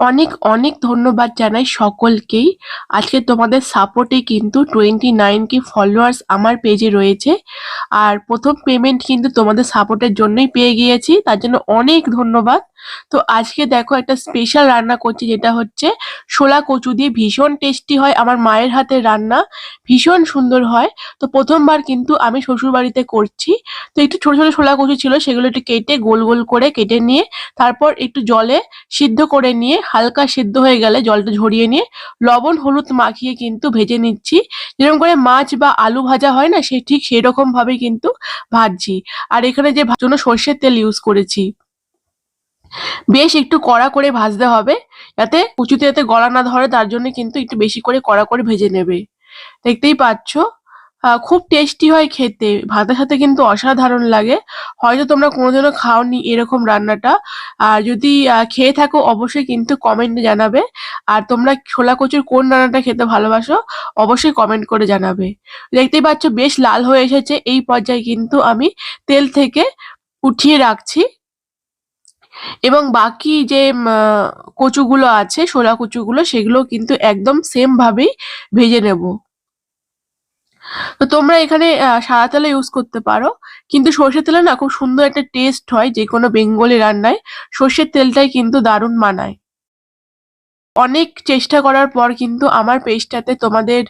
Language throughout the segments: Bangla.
অনেক অনেক ধন্যবাদ জানাই সকলকেই। আজকে তোমাদের সাপোর্টে কিন্তু টোয়েন্টি নাইন কে ফলোয়ার্স আমার পেজে রয়েছে। আর প্রথম পেমেন্ট কিন্তু তোমাদের সাপোর্টের জন্যই পেয়ে গিয়েছি। তার জন্য অনেক ধন্যবাদ। তো আজকে দেখো একটা স্পেশাল রান্না করছি, যেটা হচ্ছে শোলা কচু দিয়ে ভীষণ টেস্টি হয়, আমার মায়ের হাতের রান্না, ভীষণ সুন্দর হয়। তো প্রথমবার কিন্তু আমি শ্বশুর বাড়িতে করছি। তো একটু ছোট ছোট শোলা কচু ছিল, সেগুলো একটু কেটে গোল গোল করে কেটে নিয়ে, তারপর একটু জলে সিদ্ধ করে নিয়ে, হালকা সিদ্ধ হয়ে গেলে জলটা ঝরিয়ে নিয়ে, লবণ, হলুদ মাখিয়ে কিন্তু ভেজে নিচ্ছি। যেরকম করে মাছ বা আলু ভাজা হয় না, সে ঠিক সেরকম ভাবে কিন্তু ভাজছি। আর এখানে যে জন্য সর্ষের তেল ইউজ করেছি। বেশ একটু কড়া করে ভাজতে হবে। যাতে কুচুতে যাতে গলা না ধরে, তার জন্য কিন্তু একটু বেশি করে কড়া করে ভেজে নেবে। দেখতেই পাচ্ছ? খুব টেস্টি হয় খেতে। ভাতের সাথে কিন্তু অসাধারণ লাগে। হয়তো তোমরা কোনোদিনও খাওনি এরকম রান্নাটা। আর যদি খেয়ে থাকো, অবশ্যই কিন্তু কমেন্টে জানাবে। আর তোমরা ছোলা কচুর কোন রান্নাটা খেতে ভালোবাসো, অবশ্যই কমেন্ট করে জানাবে। দেখতেই পাচ্ছ, বেশ লাল হয়ে এসেছে। এই পর্যায়ে কিন্তু আমি তেল থেকে উঠিয়ে রাখছি। এবং বাকি যে কচুগুলো আছে, শোলা কচুগুলো, সেগুলো কিন্তু একদম সেম ভাবেই ভেজে নেব। তো তোমরা এখানে সাদা তেলে ইউজ করতে পারো। কিন্তু সর্ষের তেলে না খুব সুন্দর একটা টেস্ট হয় যে কোনো বেঙ্গলি রান্নায়। সর্ষের তেলটাই কিন্তু দারুণ মানায়। অনেক চেষ্টা করার পর কিন্তু আমার পেজটাতে তোমাদের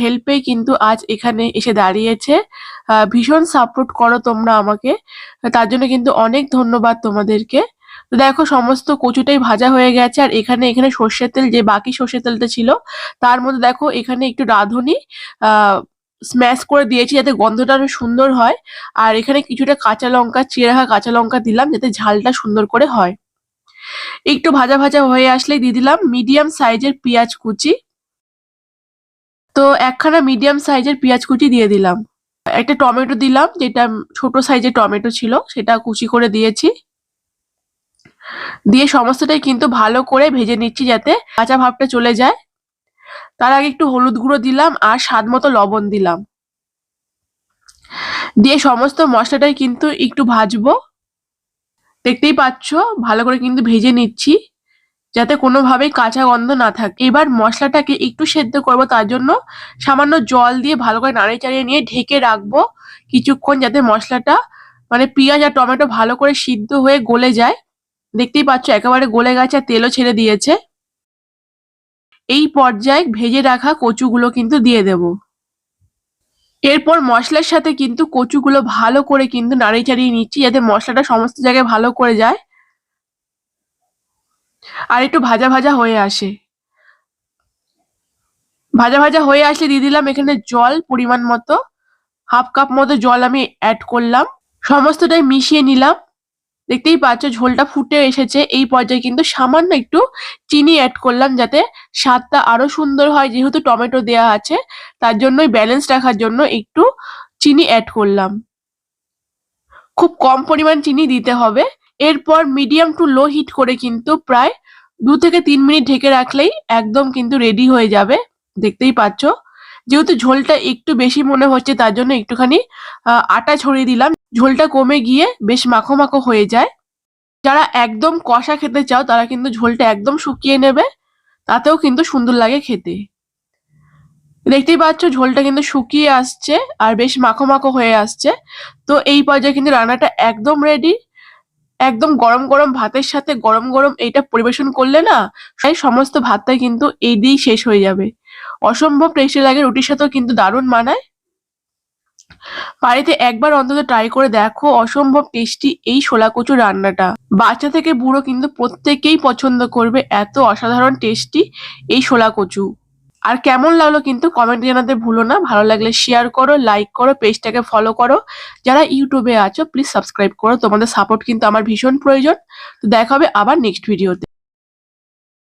হেল্পে কিন্তু আজ এখানে এসে দাঁড়িয়েছে। ভীষণ সাপোর্ট করো তোমরা আমাকে। তার জন্য কিন্তু অনেক ধন্যবাদ তোমাদেরকে। তো দেখো সমস্ত কচুটাই ভাজা হয়ে গেছে, আর এখানে এখানে সর্ষের তেল, যে বাকি সর্ষের তেলটা ছিল, তার মধ্যে দেখো এখানে একটু রাঁধুনি স্ম্যাশ করে দিয়েছি যাতে গন্ধটা আরও সুন্দর হয়, আর এখানে কিছুটা কাঁচা লঙ্কা, চিড়ে রাখা কাঁচা লঙ্কা দিলাম যাতে ঝালটা সুন্দর করে হয়। একটু ভাজা ভাজা হয়ে আসলেই দিয়ে দিলাম মিডিয়াম সাইজের পেঁয়াজ কুচি। তো একখানা মিডিয়াম সাইজের পেঁয়াজ কুচি দিয়ে দিলাম। একটা টমেটো দিলাম, যেটা ছোট সাইজের টমেটো ছিল, সেটা কুচি করে দিয়েছি। দিয়ে সমস্তটাই কিন্তু ভালো করে ভেজে নিচ্ছি যাতে কাঁচা ভাবটা চলে যায়। তার আগে একটু হলুদ গুঁড়ো দিলাম আর স্বাদ মতো লবণ দিলাম। দিয়ে সমস্ত মশলাটাই কিন্তু একটু ভাজবো। দেখতেই পাচ্ছ, ভালো করে কিন্তু ভেজে নিচ্ছি যাতে কোনোভাবেই কাঁচা গন্ধ না থাকে। এবার মশলাটাকে একটু সেদ্ধ করব, তার জন্য সামান্য জল দিয়ে ভালো করে নাড়িয়ে চাড়িয়ে নিয়ে ঢেকে রাখব কিছুক্ষণ যাতে মশলাটা মানে পেঁয়াজ আর টমেটো ভালো করে সিদ্ধ হয়ে গলে যায়। দেখতেই পাচ্ছ, একেবারে গলে গেছে, তেলও ছেড়ে দিয়েছে। এই পর্যায়ে ভেজে রাখা কচুগুলো কিন্তু দিয়ে দেব। এরপর মশলার সাথে কিন্তু কচুগুলো ভালো করে কিন্তু নাড়িয়ে চাড়িয়ে নিচ্ছি, যাতে মশলাটা সমস্ত জায়গায় ভালো করে যায় আর একটু ভাজা ভাজা হয়ে আসে। ভাজা ভাজা হয়ে আসলে দিয়ে দিলাম এখানে জল পরিমাণ মতো, হাফ কাপ মতো জল আমি অ্যাড করলাম। সমস্তটাই মিশিয়ে নিলাম। দেখতেই পাচ্ছ, ঝোলটা ফুটে এসেছে। এই পর্যায়ে কিন্তু সামান্য একটু চিনি অ্যাড করলাম যাতে স্বাদটা আরও সুন্দর হয়, যেহেতু টমেটো দেওয়া আছে। তার জন্যই ব্যালেন্স রাখার জন্য একটু চিনি অ্যাড করলাম। খুব কম পরিমাণ চিনি দিতে হবে। এরপর মিডিয়াম টু লো হিট করে কিন্তু প্রায় দু থেকে তিন মিনিট ঢেকে রাখলেই একদম কিন্তু রেডি হয়ে যাবে। দেখতেই পাচ্ছ যেহেতু ঝোলটা একটু বেশি মনে হচ্ছে, তার জন্য একটুখানি আটা ছড়িয়ে দিলাম। ঝোলটা কমে গিয়ে বেশ মাখো মাখো হয়ে যায়। যারা একদম কষা খেতে চাও, তারা কিন্তু ঝোলটা একদম শুকিয়ে নেবে। তাতেও কিন্তু সুন্দর লাগে খেতে। দেখতেই পাচ্ছ, ঝোলটা কিন্তু শুকিয়ে আসছে আর বেশ মাখো মাখো হয়ে আসছে। তো এই পর্যায়ে কিন্তু রান্নাটা একদম রেডি একদম গরম গরম ভাতের সাথে গরম গরম এইটা পরিবেশন করলে না সমস্ত ভাতটাই কিন্তু এই দিয়েই শেষ হয়ে যাবে। অসম্ভব টেস্টি লাগে, রুটির সাথেও কিন্তু দারুণ মানায়। বাড়িতে একবার অন্তত ট্রাই করে দেখো, অসম্ভব টেস্টি এই শোলা কচু রান্নাটা। বাচ্চা থেকে বুড়ো কিন্তু প্রত্যেকেই পছন্দ করবে এত অসাধারণ টেস্টি এই শোলা কচু। আর কেমন লাগল কিন্তু কমেন্ট জানাতে ভুলো না, ভালো লাগলে শেয়ার করো লাইক করো পেজটাকে ফলো করো। যারা ইউটিউবে আছো প্লিজ সাবস্ক্রাইব করো, তোমাদের সাপোর্ট কিন্তু আমার ভীষণ প্রয়োজন। তো দেখা হবে আবার নেক্সট ভিডিওতে